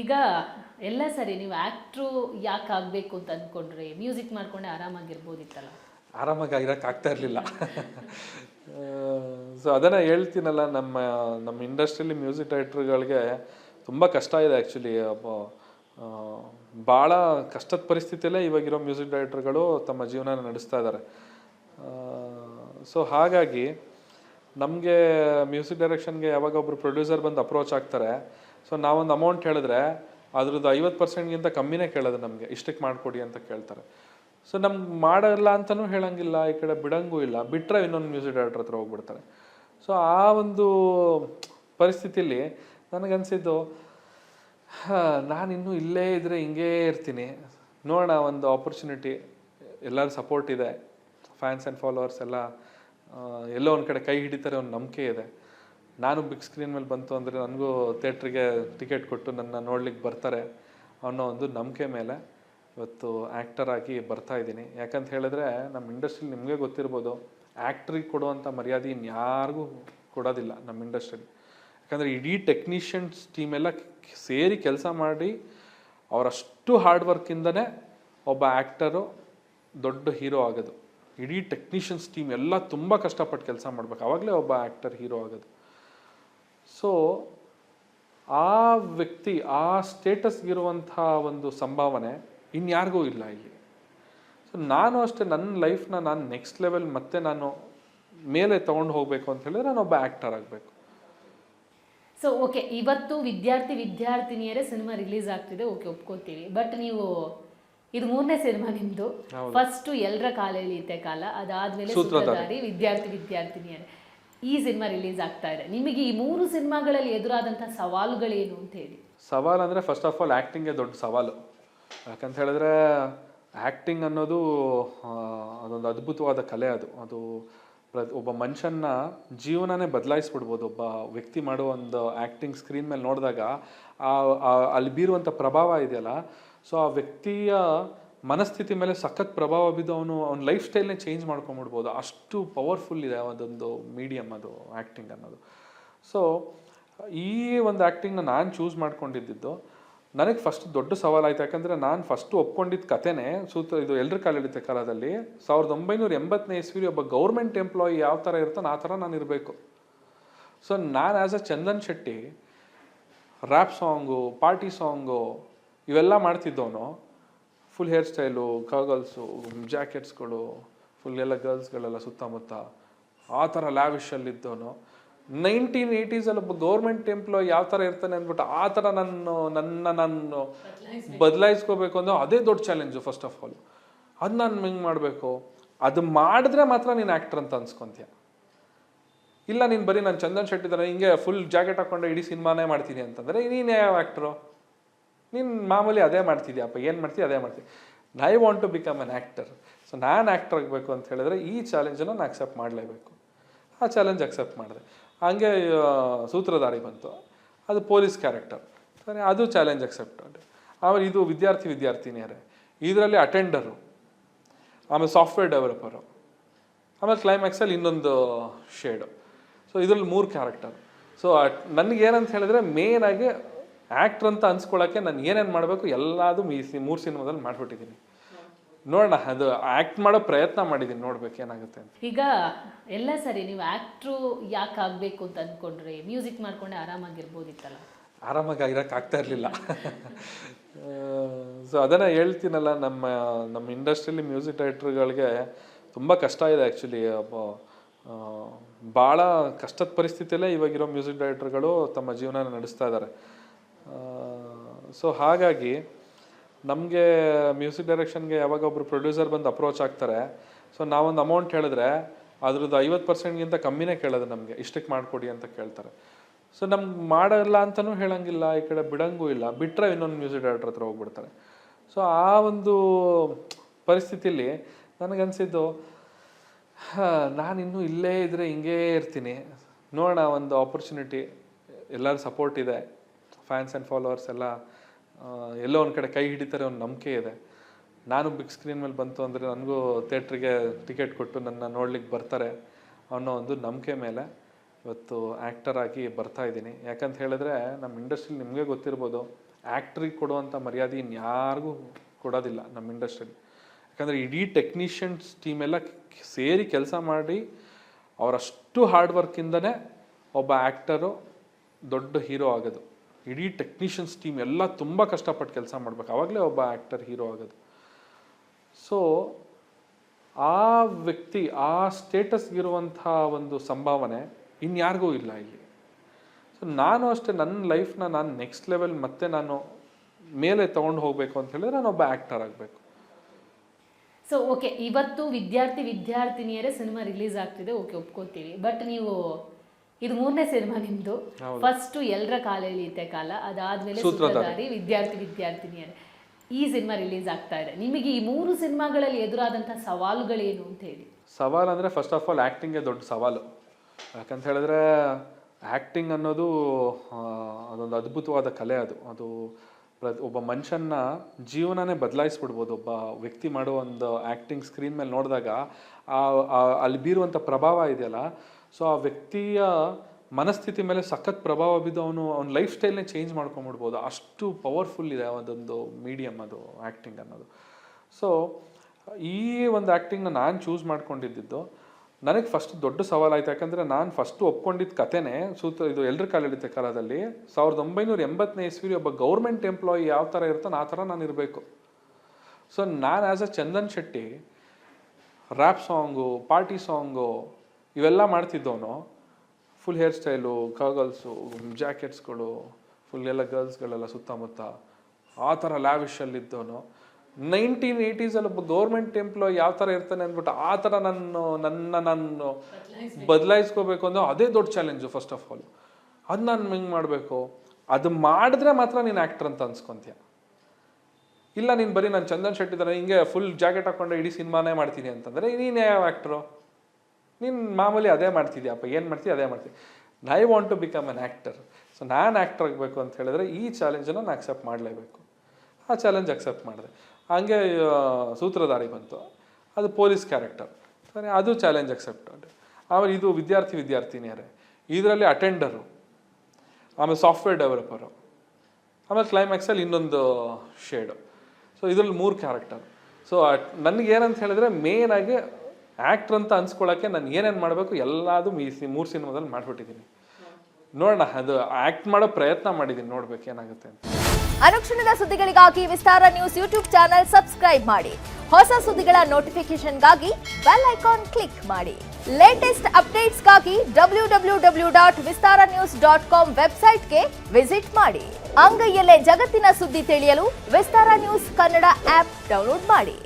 ಈಗ ಎಲ್ಲ ಸರಿ, ನೀವು ಆ್ಯಕ್ಟ್ರು ಯಾಕೆ ಆಗಬೇಕು ಅಂತ ಅಂದ್ಕೊಂಡ್ರಿ ಮ್ಯೂಸಿಕ್ ಮಾಡ್ಕೊಂಡೆ ಆರಾಮಾಗಿರ್ಬೋದಿತ್ತಲ್ಲ? ಆರಾಮಾಗಿ ಆಗಿರಕ್ಕೆ ಆಗ್ತಾ ಇರಲಿಲ್ಲ. ಸೊ ಅದನ್ನು ಹೇಳ್ತೀನಲ್ಲ, ನಮ್ಮ ನಮ್ಮ ಇಂಡಸ್ಟ್ರಿಲಿ ಮ್ಯೂಸಿಕ್ ಡೈರೆಕ್ಟ್ರುಗಳಿಗೆ ತುಂಬ ಕಷ್ಟ ಇದೆ ಆ್ಯಕ್ಚುಲಿ ಭಾಳ ಕಷ್ಟದ ಪರಿಸ್ಥಿತಿಯಲ್ಲೇ ಇವಾಗಿರೋ ಮ್ಯೂಸಿಕ್ ಡೈರೆಕ್ಟ್ರುಗಳು ತಮ್ಮ ಜೀವನ ನಡೆಸ್ತಾ ಇದ್ದಾರೆ ಸೊ ಹಾಗಾಗಿ ನಮಗೆ ಮ್ಯೂಸಿಕ್ ಡೈರೆಕ್ಷನ್ಗೆ ಯಾವಾಗ ಒಬ್ರು ಪ್ರೊಡ್ಯೂಸರ್ ಬಂದು ಅಪ್ರೋಚ್ ಆಗ್ತಾರೆ ಸೊ ನಾವೊಂದು ಅಮೌಂಟ್ ಹೇಳಿದ್ರೆ ಅದ್ರದ್ದು ಐವತ್ತು ಪರ್ಸೆಂಟ್ಗಿಂತ ಕಮ್ಮಿನೇ ಕೇಳೋದು ನಮಗೆ. ಇಷ್ಟಕ್ಕೆ ಮಾಡಿಕೊಡಿ ಅಂತ ಕೇಳ್ತಾರೆ. ಸೊ ನಮ್ಗೆ ಮಾಡಲ್ಲ ಅಂತಲೂ ಹೇಳಂಗಿಲ್ಲ, ಈ ಕಡೆ ಬಿಡಂಗೂ ಇಲ್ಲ. ಬಿಟ್ಟರೆ ಇನ್ನೊಂದು ಮ್ಯೂಸಿಕ್ ಡೈರೆಕ್ಟರ್ ಹತ್ರ ಹೋಗ್ಬಿಡ್ತಾರೆ. ಸೊ ಆ ಒಂದು ಪರಿಸ್ಥಿತಿಲಿ ನನಗನ್ಸಿದ್ದು ನಾನು ಇನ್ನೂ ಇಲ್ಲೇ ಇದ್ದರೆ ಹಿಂಗೇ ಇರ್ತೀನಿ. ನೋಡೋಣ, ಒಂದು ಆಪರ್ಚುನಿಟಿ ಎಲ್ಲರ ಸಪೋರ್ಟ್ ಇದೆ. ಫ್ಯಾನ್ಸ್ ಆ್ಯಂಡ್ ಫಾಲೋವರ್ಸ್ ಎಲ್ಲ ಎಲ್ಲೋ ಒಂದು ಕಡೆ ಕೈ ಹಿಡಿತಾರೆ ಒಂದು ನಂಬಿಕೆ ಇದೆ. ನಾನು ಬಿಗ್ ಸ್ಕ್ರೀನ್ ಮೇಲೆ ಬಂತು ಅಂದರೆ ನನಗೂ ಥಿಯೇಟ್ರಿಗೆ ಟಿಕೆಟ್ ಕೊಟ್ಟು ನನ್ನ ನೋಡ್ಲಿಕ್ಕೆ ಬರ್ತಾರೆ ಅನ್ನೋ ಒಂದು ನಂಬಿಕೆ ಮೇಲೆ ಇವತ್ತು ಆ್ಯಕ್ಟರ್ ಆಗಿ ಬರ್ತಾ ಇದ್ದೀನಿ. ಯಾಕಂತ ಹೇಳಿದ್ರೆ ನಮ್ಮ ಇಂಡಸ್ಟ್ರಿಲಿ ನಿಮಗೆ ಗೊತ್ತಿರ್ಬೋದು ಆ್ಯಕ್ಟ್ರಿಗೆ ಕೊಡುವಂಥ ಮರ್ಯಾದೆ ಇನ್ಯಾರಿಗೂ ಕೊಡೋದಿಲ್ಲ ನಮ್ಮ ಇಂಡಸ್ಟ್ರಿಲಿ ಯಾಕಂದರೆ ಇಡೀ ಟೆಕ್ನಿಷಿಯನ್ಸ್ ಟೀಮೆಲ್ಲ ಸೇರಿ ಕೆಲಸ ಮಾಡಿ ಅವರಷ್ಟು ಹಾರ್ಡ್ ವರ್ಕಿಂದನೇ ಒಬ್ಬ ಆ್ಯಕ್ಟರು ದೊಡ್ಡ ಹೀರೋ ಆಗೋದು. ಇಡೀ ಟೆಕ್ನಿಷಿಯನ್ಸ್ ಟೀಮ್ ಎಲ್ಲ ತುಂಬ ಕಷ್ಟಪಟ್ಟು ಕೆಲಸ ಮಾಡ್ಬೇಕು. ಆವಾಗಲೇ ಒಬ್ಬ ಆ್ಯಕ್ಟರ್ ಹೀರೋ ಆಗೋದು. ಸೊ ಆ ವ್ಯಕ್ತಿ ಆ ಸ್ಟೇಟಸ್ಗಿರುವಂಥ ಒಂದು ಸಂಭಾವನೆ ಇನ್ಯಾರಿಗೂ ಇಲ್ಲ ಇಲ್ಲಿ. ಸೊ ನಾನು ಅಷ್ಟೇ ನನ್ನ ಲೈಫ್ನ ನಾನು ನೆಕ್ಸ್ಟ್ ಲೆವೆಲ್ ಮತ್ತೆ ನಾನು ಮೇಲೆ ತೊಗೊಂಡು ಹೋಗಬೇಕು ಅಂತ ಹೇಳಿದ್ರೆ ನಾನು ಒಬ್ಬ ಆ್ಯಕ್ಟರ್ ಆಗಬೇಕು. ಸೊ ಓಕೆ ಇವತ್ತು ವಿದ್ಯಾರ್ಥಿ ವಿದ್ಯಾರ್ಥಿನಿಯರೇ ಸಿನಿಮಾ ರಿಲೀಸ್ ಆಗ್ತಿದೆ ಓಕೆ ಒಪ್ಕೋತೀವಿ ಬಟ್ ನೀವು ಇದು ಮೂರನೇ ಸಿನಿಮಾ ನಿಮ್ದು. ಫಸ್ಟ್ ಎಲ್ಲರ ಕಾಲೆಳೆಯುತ್ತೆ ಕಾಲ ಅದಾದ್ಮೇಲೆ ವಿದ್ಯಾರ್ಥಿ ವಿದ್ಯಾರ್ಥಿನಿಯರೇ. ಈ ಸಿನಿಮಾ ರಿಲೀಸ್ ಆಗ್ತಾ ಇದೆ. ನಿಮಗೆ ಈ ಮೂರು ಸಿನಿಮಾಗಳಲ್ಲಿ ಎದುರಾದಂತಹ ಸವಾಲುಗಳೇನು ಅಂತ ಹೇಳಿ. ಸವಾಲು ಅಂದ್ರೆ ಫಸ್ಟ್ ಆಫ್ ಆಲ್ ಆ್ಯಕ್ಟಿಂಗೇ ದೊಡ್ಡ ಸವಾಲು. ಯಾಕಂತ ಹೇಳಿದ್ರೆ ಆ್ಯಕ್ಟಿಂಗ್ ಅನ್ನೋದು ಅದೊಂದು ಅದ್ಭುತವಾದ ಕಲೆ ಅದು. ಅದು ಒಬ್ಬ ಮನುಷ್ಯನ ಜೀವನನೇ ಬದಲಾಯಿಸ್ಬಿಡ್ಬೋದು. ಒಬ್ಬ ವ್ಯಕ್ತಿ ಮಾಡೋ ಒಂದು ಆ್ಯಕ್ಟಿಂಗ್ ಸ್ಕ್ರೀನ್ ಮೇಲೆ ನೋಡಿದಾಗ ಆ- ಅಲ್ಲಿ ಬೀರುವಂಥ ಪ್ರಭಾವ ಇದೆಯಲ್ಲ. ಸೊ ಆ ವ್ಯಕ್ತಿಯ ಮನಸ್ಥಿತಿ ಮೇಲೆ ಸಖತ್ ಪ್ರಭಾವ ಬಿದ್ದು ಅವನು ಅವ್ನ ಲೈಫ್ ಸ್ಟೈಲ್ನೇ ಚೇಂಜ್ ಮಾಡ್ಕೊಂಬಿಡ್ಬೋದು ಅಷ್ಟು ಪವರ್ಫುಲ್ ಇದೆ ಅದೊಂದು ಮೀಡಿಯಮ್ ಅದು ಆ್ಯಕ್ಟಿಂಗ್ ಅನ್ನೋದು. ಸೊ ಈ ಒಂದು ಆ್ಯಕ್ಟಿಂಗ್ನ ನಾನು ಚೂಸ್ ಮಾಡ್ಕೊಂಡಿದ್ದು ನನಗೆ ಫಸ್ಟ್ ದೊಡ್ಡ ಸವಾಲಾಯಿತು. ಯಾಕಂದರೆ ನಾನು ಫಸ್ಟು ಒಪ್ಕೊಂಡಿದ್ದ ಕತೆನೇ ಸೂತ್ರ, ಇದು ಎಲ್ಲರ ಕಾಲೆಳಿತೆ ಕಾಲದಲ್ಲಿ ಸಾವಿರದ ಒಂಬೈನೂರ ಎಂಬತ್ತನೇ ಇಸ್ವಿಲಿ ಒಬ್ಬ ಗೌರ್ಮೆಂಟ್ ಎಂಪ್ಲಾಯಿ ಯಾವ ಥರ ಇರ್ತಾನೆ ಆ ಥರ ನಾನು ಇರಬೇಕು. ಸೊ ನಾನು as a Chandan Shetty rap song party song ಇವೆಲ್ಲ ಮಾಡ್ತಿದ್ದವನು. ಫುಲ್ ಹೇರ್ ಸ್ಟೈಲು ಕಾಗಲ್ಸು ಜಾಕೆಟ್ಸ್ಗಳು ಫುಲ್ ಎಲ್ಲ ಗರ್ಲ್ಸ್ಗಳೆಲ್ಲ ಸುತ್ತಮುತ್ತ. ಆ ಥರ ಲ್ಯಾವಿಶಲ್ಲಿದ್ದವನು ನೈನ್ಟೀನ್ ಏಯ್ಟೀಸಲ್ಲಿ ಒಬ್ಬ ಗೌರ್ಮೆಂಟ್ ಎಂಪ್ಲಾಯ್ ಯಾವ ಥರ ಇರ್ತಾನೆ ಅಂದ್ಬಿಟ್ಟು ಆ ಥರ ನಾನು ನನ್ನ ನಾನು ಬದಲಾಯಿಸ್ಕೋಬೇಕು ಅಂದ್ರೆ ಅದೇ ದೊಡ್ಡ ಚಾಲೆಂಜು ಫಸ್ಟ್ ಆಫ್ ಆಲ್ ಅದು ನಾನು ಹೆಂಗೆ ಮಾಡಬೇಕು? ಅದು ಮಾಡಿದ್ರೆ ಮಾತ್ರ ನೀನು ಆ್ಯಕ್ಟ್ರ್ ಅಂತ ಅನ್ಸ್ಕೊತೀಯ? ಇಲ್ಲ ನೀನು ಬರೀ ನಾನು ಚಂದನ್ ಶೆಟ್ಟಿ ಥರ ಹಿಂಗೆ ಫುಲ್ ಜಾಕೆಟ್ ಹಾಕೊಂಡು ಇಡೀ ಸಿನಿಮಾನೇ ಮಾಡ್ತೀನಿ ಅಂತಂದರೆ ನೀನು ಯಾವ ಆ್ಯಕ್ಟ್ರು ನೀನು ಮಾಮೂಲಿ ಅದೇ ಮಾಡ್ತಿದ್ಯಪ್ಪ ಏನು ಮಾಡ್ತೀಯ ಅದೇ ಮಾಡ್ತೀನಿ I want to become an actor so ನಾನು ಆ್ಯಕ್ಟರ್ ಆಗಬೇಕು ಅಂತ ಹೇಳಿದ್ರೆ ಈ ಚಾಲೆಂಜನ್ನು ನಾನು ಅಕ್ಸೆಪ್ಟ್ ಮಾಡಲೇಬೇಕು. ಆ ಚಾಲೆಂಜ್ ಅಕ್ಸೆಪ್ಟ್ ಮಾಡಿದೆ. ಹಂಗೆ ಸೂತ್ರಧಾರಿ ಬಂತು. ಅದು ಪೊಲೀಸ್ ಕ್ಯಾರೆಕ್ಟರ್ ಸರಿ, ಅದು ಚಾಲೆಂಜ್ ಅಕ್ಸೆಪ್ಟ್ ಆಮೇಲೆ ಇದು ವಿದ್ಯಾರ್ಥಿ ವಿದ್ಯಾರ್ಥಿನಿಯರೇ. ಇದರಲ್ಲಿ ಅಟೆಂಡರು ಆಮೇಲೆ ಸಾಫ್ಟ್ವೇರ್ ಡೆವಲಪರು ಆಮೇಲೆ ಕ್ಲೈಮ್ಯಾಕ್ಸಲ್ಲಿ ಇನ್ನೊಂದು ಶೇಡು ಸೊ ಇದರಲ್ಲಿ ಮೂರು ಕ್ಯಾರೆಕ್ಟರ್ ಸೊ ನನಗೇನಂತ ಹೇಳಿದ್ರೆ ಮೇಯ್ನಾಗಿ ಆ್ಯಕ್ಟ್ರ್ ಅಂತ ಅನ್ಸ್ಕೊಳ್ಳೋಕ್ಕೆ ನಾನು ಏನೇನು ಮಾಡಬೇಕು ಎಲ್ಲದೂ ಈ ಸಿ ಮೂರು ಸಿನಿಮಾದಲ್ಲಿ ಮಾಡಿಬಿಟ್ಟಿದ್ದೀನಿ ನೋಡೋಣ ಅದು ಆ್ಯಕ್ಟ್ ಮಾಡೋ ಪ್ರಯತ್ನ ಮಾಡಿದ್ದೀನಿ ನೋಡ್ಬೇಕು ಏನಾಗುತ್ತೆ ಅಂತ. ಈಗ ಎಲ್ಲ ಸರಿ ನೀವು ಆ್ಯಕ್ಟ್ರು ಯಾಕೆ ಆಗಬೇಕು ಅಂತ ಅಂದ್ಕೊಂಡ್ರೆ ಮ್ಯೂಸಿಕ್ ಮಾಡ್ಕೊಂಡೆ ಆರಾಮಾಗಿರ್ಬೋದಿತ್ತಲ್ಲ? ಆರಾಮಾಗಿ ಆಗಿರಕ್ಕೆ ಆಗ್ತಾ ಇರಲಿಲ್ಲ. ಸೊ ಅದನ್ನು ಹೇಳ್ತೀನಲ್ಲ ನಮ್ಮ ನಮ್ಮ ಇಂಡಸ್ಟ್ರಿಲಿ ಮ್ಯೂಸಿಕ್ ಡೈರೆಕ್ಟ್ರುಗಳಿಗೆ ತುಂಬ ಕಷ್ಟ ಇದೆ ಆ್ಯಕ್ಚುಲಿ ಭಾಳ ಕಷ್ಟದ ಪರಿಸ್ಥಿತಿಯಲ್ಲೇ ಇವಾಗಿರೋ ಮ್ಯೂಸಿಕ್ ಡೈರೆಕ್ಟ್ರುಗಳು ತಮ್ಮ ಜೀವನ ನಡೆಸ್ತಾ ಇದ್ದಾರೆ ಸೊ ಹಾಗಾಗಿ ನಮಗೆ ಮ್ಯೂಸಿಕ್ ಡೈರೆಕ್ಷನ್ಗೆ ಯಾವಾಗ ಒಬ್ಬರು ಪ್ರೊಡ್ಯೂಸರ್ ಬಂದು ಅಪ್ರೋಚ್ ಆಗ್ತಾರೆ ಸೊ ನಾವೊಂದು ಅಮೌಂಟ್ ಹೇಳಿದ್ರೆ ಅದ್ರದ್ದು ಐವತ್ತು ಪರ್ಸೆಂಟ್ಗಿಂತ ಕಮ್ಮಿನೇ ಕೇಳೋದು ನಮಗೆ, ಇಷ್ಟಕ್ಕೆ ಮಾಡಿಕೊಡಿ ಅಂತ ಕೇಳ್ತಾರೆ. ಸೊ ನಮ್ಗೆ ಮಾಡಲ್ಲ ಅಂತಲೂ ಹೇಳಂಗಿಲ್ಲ, ಈ ಕಡೆ ಬಿಡಂಗೂ ಇಲ್ಲ ಬಿಟ್ಟರೆ ಇನ್ನೊಂದು ಮ್ಯೂಸಿಕ್ ಡೈರೆಕ್ಟರ್ ಹತ್ರ ಹೋಗ್ಬಿಡ್ತಾರೆ. ಸೊ ಆ ಒಂದು ಪರಿಸ್ಥಿತಿಲಿ ನನಗನ್ಸಿದ್ದು ನಾನು ಇನ್ನೂ ಇಲ್ಲೇ ಇದ್ದರೆ ಹಿಂಗೇ ಇರ್ತೀನಿ. ನೋಡೋಣ, ಒಂದು ಆಪರ್ಚುನಿಟಿ ಎಲ್ಲರ ಸಪೋರ್ಟ್ ಇದೆ. ಫ್ಯಾನ್ಸ್ ಆ್ಯಂಡ್ ಫಾಲೋವರ್ಸ್ ಎಲ್ಲ ಎಲ್ಲೋ ಒಂದು ಕಡೆ ಕೈ ಹಿಡಿತಾರೆ ಒಂದು ನಂಬಿಕೆ ಇದೆ. ನಾನು ಬಿಗ್ ಸ್ಕ್ರೀನ್ ಮೇಲೆ ಬಂತು ಅಂದರೆ ನನಗೂ ಥಿಯೇಟ್ರಿಗೆ ಟಿಕೆಟ್ ಕೊಟ್ಟು ನನ್ನ ನೋಡ್ಲಿಕ್ಕೆ ಬರ್ತಾರೆ ಅನ್ನೋ ಒಂದು ನಂಬಿಕೆ ಮೇಲೆ ಇವತ್ತು ಆ್ಯಕ್ಟರ್ ಆಗಿ ಬರ್ತಾ ಇದ್ದೀನಿ. ಯಾಕಂತ ಹೇಳಿದ್ರೆ ನಮ್ಮ ಇಂಡಸ್ಟ್ರಿಲಿ ನಿಮಗೆ ಗೊತ್ತಿರ್ಬೋದು ಆ್ಯಕ್ಟ್ರಿಗೆ ಕೊಡುವಂಥ ಮರ್ಯಾದೆ ಇನ್ಯಾರಿಗೂ ಕೊಡೋದಿಲ್ಲ ನಮ್ಮ ಇಂಡಸ್ಟ್ರಿಲಿ ಯಾಕಂದರೆ ಇಡೀ ಟೆಕ್ನಿಷಿಯನ್ಸ್ ಟೀಮ್ ಎಲ್ಲ ಸೇರಿ ಕೆಲಸ ಮಾಡಿ ಅವರಷ್ಟು ಹಾರ್ಡ್ ವರ್ಕಿಂದನೇ ಒಬ್ಬ ಆ್ಯಕ್ಟರು ದೊಡ್ಡ ಹೀರೋ ಆಗೋದು. ಇಡೀ ಟೆಕ್ನಿಷಿಯನ್ಸ್ ಟೀಮ್ ಎಲ್ಲ ತುಂಬ ಕಷ್ಟಪಟ್ಟು ಕೆಲಸ ಮಾಡ್ಬೇಕು. ಆವಾಗಲೇ ಒಬ್ಬ ಆ್ಯಕ್ಟರ್ ಹೀರೋ ಆಗೋದು. ಸೊ ಆ ವ್ಯಕ್ತಿ, ಆ ಸ್ಟೇಟಸ್ಗಿರುವಂಥ ಒಂದು ಸಂಭಾವನೆ ಇನ್ಯಾರಿಗೂ ಇಲ್ಲ ಇಲ್ಲಿ. ಸೊ ನಾನು ಅಷ್ಟೇ ನನ್ನ ಲೈಫ್ನ ನಾನು ನೆಕ್ಸ್ಟ್ ಲೆವೆಲ್ ಮತ್ತೆ ನಾನು ಮೇಲೆ ತೊಗೊಂಡು ಹೋಗಬೇಕು ಅಂತ ಹೇಳಿದ್ರೆ ನಾನು ಒಬ್ಬ ಆ್ಯಕ್ಟರ್ ಆಗಬೇಕು. ಸೊ ಓಕೆ ಇವತ್ತು ವಿದ್ಯಾರ್ಥಿ, ವಿದ್ಯಾರ್ಥಿನಿಯರೇ ಸಿನಿಮಾ ರಿಲೀಸ್ ಆಗ್ತಿದೆ. ಓಕೆ ಒಪ್ಕೋತೀವಿ ಬಟ್ ನೀವು ಇದು ಮೂರನೇ ಸಿನಿಮಾ ನಿಮ್ದು. ಫಸ್ಟ್ ಎಲ್ಲರ ಕಾಲ ಇದ್ದ ಕಾಲ. ಅದಾದ್ಮೇಲೆ ಸೂತ್ರಧಾರಿ. ವಿದ್ಯಾರ್ಥಿ ವಿದ್ಯಾರ್ಥಿನಿಯರೇ ಈ ಸಿನಿಮಾ ರಿಲೀಸ್ ಆಗ್ತಾ ಇದೆ. ನಿಮಗೆ ಈ ಮೂರು ಸಿನಿಮಾಗಳಲ್ಲಿ ಎದುರಾದಂತಹ ಸವಾಲುಗಳೇನು ಅಂತ ಹೇಳಿ. ಸವಾಲು ಅಂದ್ರೆ ಫಸ್ಟ್ ಆಫ್ ಆಲ್ ಆಕ್ಟಿಂಗ್ ದೊಡ್ಡ ಸವಾಲು. ಯಾಕಂತ ಹೇಳಿದ್ರೆ ಆಕ್ಟಿಂಗ್ ಅನ್ನೋದು ಅದೊಂದು ಅದ್ಭುತವಾದ ಕಲೆ ಅದು. ಅದು ಪ್ರತಿ ಒಬ್ಬ ಮನುಷ್ಯನ ಜೀವನನೇ ಬದಲಾಯಿಸ್ಬಿಡ್ಬೋದು. ಒಬ್ಬ ವ್ಯಕ್ತಿ ಮಾಡೋ ಒಂದು ಆ್ಯಕ್ಟಿಂಗ್ ಸ್ಕ್ರೀನ್ ಮೇಲೆ ನೋಡಿದಾಗ ಆ ಆ- ಅಲ್ಲಿ ಬೀರುವಂಥ ಪ್ರಭಾವ ಇದೆಯಲ್ಲ ಸೊ ಆ ವ್ಯಕ್ತಿಯ ಮನಸ್ಥಿತಿ ಮೇಲೆ ಸಖತ್ ಪ್ರಭಾವ ಬಿದ್ದು ಅವನು ಅವ್ನ ಲೈಫ್ ಸ್ಟೈಲ್ನೇ ಚೇಂಜ್ ಮಾಡ್ಕೊಂಬಿಡ್ಬೋದು ಅಷ್ಟು ಪವರ್ಫುಲ್ ಇದೆ ಅದೊಂದು ಮೀಡಿಯಮ್ ಅದು ಆ್ಯಕ್ಟಿಂಗ್ ಅನ್ನೋದು. ಸೊ ಈ ಒಂದು ಆ್ಯಕ್ಟಿಂಗ್ನ ನಾನು ಚೂಸ್ ಮಾಡ್ಕೊಂಡಿದ್ದು ನನಗೆ ಫಸ್ಟ್ ದೊಡ್ಡ ಸವಾಲಾಯಿತು. ಯಾಕಂದರೆ ನಾನು ಫಸ್ಟು ಒಪ್ಕೊಂಡಿದ್ದ ಕಥೆನೇ, ಸೂತ್ರ ಇದು ಎಲ್ಲರ ಕಾಲಿಡಿತ ಕಾಲದಲ್ಲಿ ಸಾವಿರದ ಒಂಬೈನೂರ ಎಂಬತ್ತನೇ ಇಸ್ವಿಲಿ ಒಬ್ಬ ಗೌರ್ಮೆಂಟ್ ಎಂಪ್ಲಾಯಿ ಯಾವ ಥರ ಇರ್ತಾನೆ ಆ ಥರ ನಾನು ಇರಬೇಕು. ಸೊ ನಾನು as a Chandan Shetty rap song party song ಇವೆಲ್ಲ ಮಾಡ್ತಿದ್ದವನು. ಫುಲ್ ಹೇರ್ ಸ್ಟೈಲು ಕಗಲ್ಸು ಜಾಕೆಟ್ಸ್ಗಳು ಫುಲ್ ಎಲ್ಲ ಗರ್ಲ್ಸ್ಗಳೆಲ್ಲ ಸುತ್ತಮುತ್ತ ಆ ಥರ ಲ್ಯಾವಿಷಲ್ಲಿದ್ದವನು ನೈನ್ಟೀನ್ ಏಯ್ಟೀಸಲ್ಲಿ ಒಬ್ಬ ಗೌರ್ಮೆಂಟ್ ಎಂಪ್ಲಾಯ್ ಯಾವ ಥರ ಇರ್ತಾನೆ ಅಂದ್ಬಿಟ್ಟು ಆ ಥರ ನಾನು ನನ್ನ ನಾನು ಬದಲಾಯಿಸ್ಕೋಬೇಕು ಅಂದ್ರೆ ಅದೇ ದೊಡ್ಡ ಚಾಲೆಂಜು ಫಸ್ಟ್ ಆಫ್ ಆಲ್ ಅದು ನಾನು ಹೆಂಗೆ ಮಾಡಬೇಕು? ಅದು ಮಾಡಿದ್ರೆ ಮಾತ್ರ ನೀನು ಆ್ಯಕ್ಟರ್ ಅಂತ ಅನ್ಸ್ಕೊತೀಯ? ಇಲ್ಲ ನೀನು ಬರೀ ನಾನು ಚಂದನ್ ಶೆಟ್ಟಿ ಥರ ಹಿಂಗೆ ಫುಲ್ ಜಾಕೆಟ್ ಹಾಕ್ಕೊಂಡು ಇಡೀ ಸಿನಿಮಾನೇ ಮಾಡ್ತೀನಿ ಅಂತಂದರೆ ನೀನು ಯಾವ ಆ್ಯಕ್ಟ್ರು ನೀನು ಮಾಮೂಲಿ ಅದೇ ಮಾಡ್ತಿದ್ಯಪ್ಪ ಏನು ಮಾಡ್ತೀವಿ ಅದೇ ಮಾಡ್ತೀವಿ I want to become an actor so ನಾನು ಆ್ಯಕ್ಟರ್ ಆಗಬೇಕು ಅಂತ ಹೇಳಿದ್ರೆ ಈ ಚಾಲೆಂಜನ್ನು ನಾನು ಅಕ್ಸೆಪ್ಟ್ ಮಾಡಲೇಬೇಕು. ಆ ಚಾಲೆಂಜ್ ಅಕ್ಸೆಪ್ಟ್ ಮಾಡಿದೆ. ಹಂಗೆ ಸೂತ್ರಧಾರಿ ಬಂತು. ಅದು ಪೊಲೀಸ್ ಕ್ಯಾರೆಕ್ಟರ್ ಸರಿ, ಅದು ಚಾಲೆಂಜ್ ಅಕ್ಸೆಪ್ಟೆಡ್ ಆಮೇಲೆ ಇದು ವಿದ್ಯಾರ್ಥಿ ವಿದ್ಯಾರ್ಥಿನಿಯರೇ. ಇದರಲ್ಲಿ ಅಟೆಂಡರು ಆಮೇಲೆ ಸಾಫ್ಟ್ವೇರ್ ಡೆವಲಪರು ಆಮೇಲೆ ಕ್ಲೈಮ್ಯಾಕ್ಸಲ್ಲಿ ಇನ್ನೊಂದು ಶೇಡು ಸೊ ಇದರಲ್ಲಿ ಮೂರು ಕ್ಯಾರೆಕ್ಟರ್ ಸೊ ನನಗೇನಂತ ಹೇಳಿದ್ರೆ ಮೇನಾಗಿ ಆ್ಯಕ್ಟ್ರ್ ಅಂತ ಅನ್ಸ್ಕೊಳ್ಳೋಕ್ಕೆ ನಾನು ಏನೇನು ಮಾಡಬೇಕು ಎಲ್ಲದೂ ಈ ಸಿ, ಮೂರು ಸಿನಿಮಾದಲ್ಲಿ ಮಾಡಿಬಿಟ್ಟಿದ್ದೀನಿ. ನೋಡೋಣ, ಅದು ಆ್ಯಕ್ಟ್ ಮಾಡೋ ಪ್ರಯತ್ನ ಮಾಡಿದ್ದೀನಿ, ನೋಡ್ಬೇಕು ಏನಾಗುತ್ತೆ ಅಂತ. ಅನುಕ್ಷಣದ ಸುದ್ದಿಗಳಿಗಾಗಿ Vistara news YouTube channel subscribe ಮಾಡಿ. ಹೊಸ ಸುದ್ದಿಗಳ ನೋಟಿಫಿಕೇಶನ್ಗಾಗಿ ಬೆಲ್ ಐಕಾನ್ ಕ್ಲಿಕ್ ಮಾಡಿ. Latest ಅಪ್ಡೇಟ್ಸ್ಗಾಗಿ W W W dot Vistara news dot com ವೆಬ್ಸೈಟ್ಗೆ ವಿಸಿಟ್ ಮಾಡಿ. ಅಂಗೈಯಲ್ಲೇ ಜಗತ್ತಿನ ಸುದ್ದಿ ತಿಳಿಯಲು Vistara news Kannada app download ಮಾಡಿ.